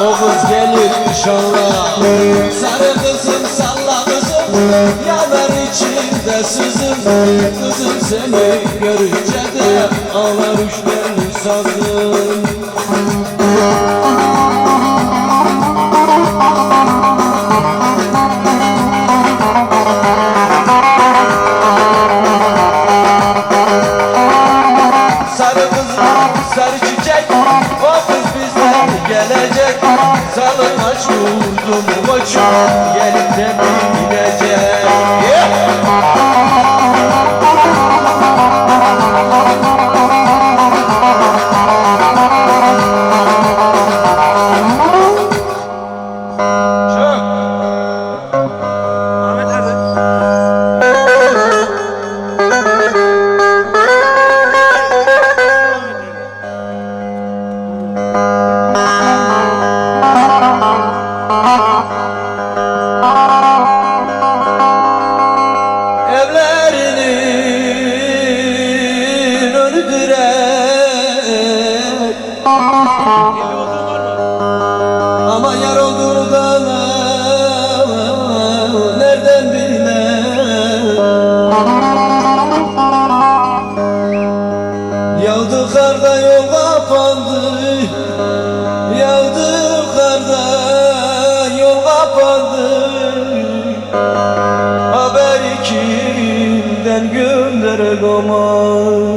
O kız gelir inşallah. Sarı kızım salla kızım. Yanar içinde sızım. Kızım seni görünce de Ağlar üçlerim sazım. Sarı kızım. Salın aç vurdum koçum Yerinden gidecek yeah! Evlerinin önü kimden gönderek aman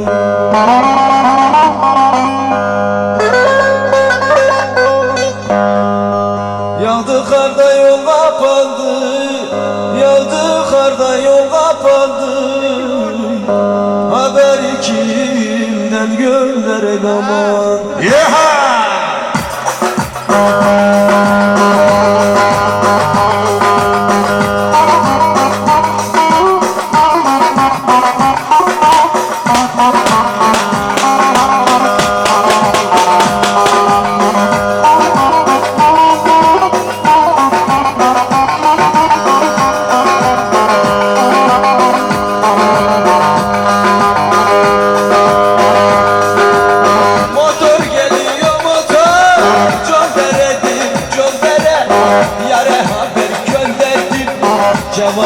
Yağdı karda yol kapandı Yağdı karda yol kapandı. Haberi kimden gönderek aman Motor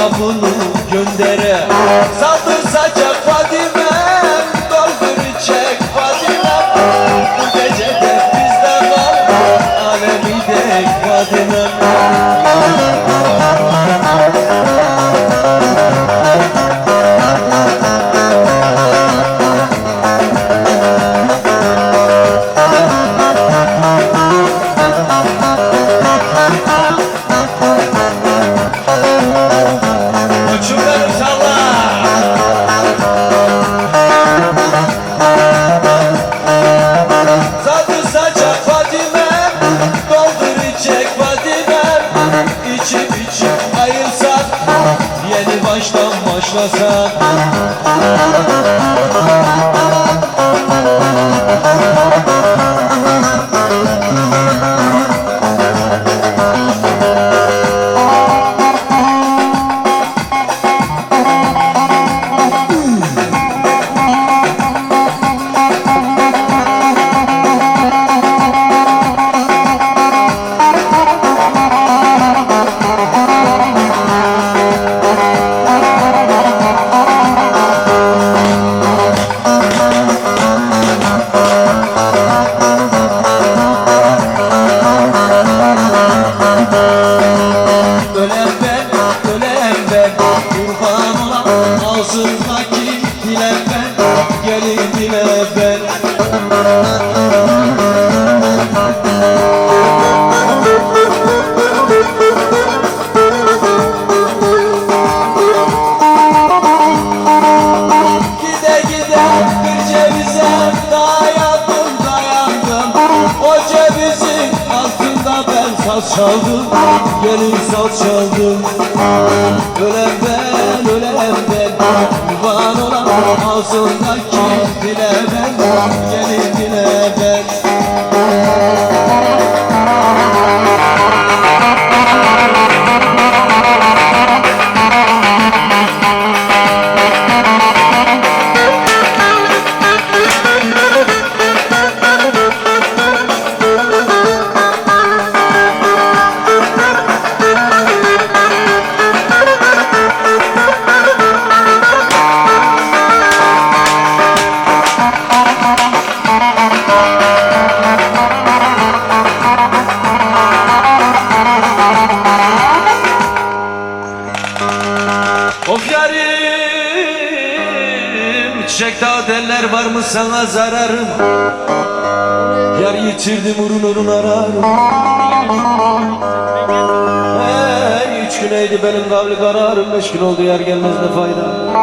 여러분 Africa. Ağzındaki dilen ben Gelin dile ben. Gide gide bir cevize dayandım dayandım. O cevizin altında ben saz çaldım Gelin saz çaldım. Ölen Deller var mı sana zararım? Yar yitirdim urun urun ararım. Hey üç güneydi benim kavli kararım. Beş gün oldu yar gelmez ne fayda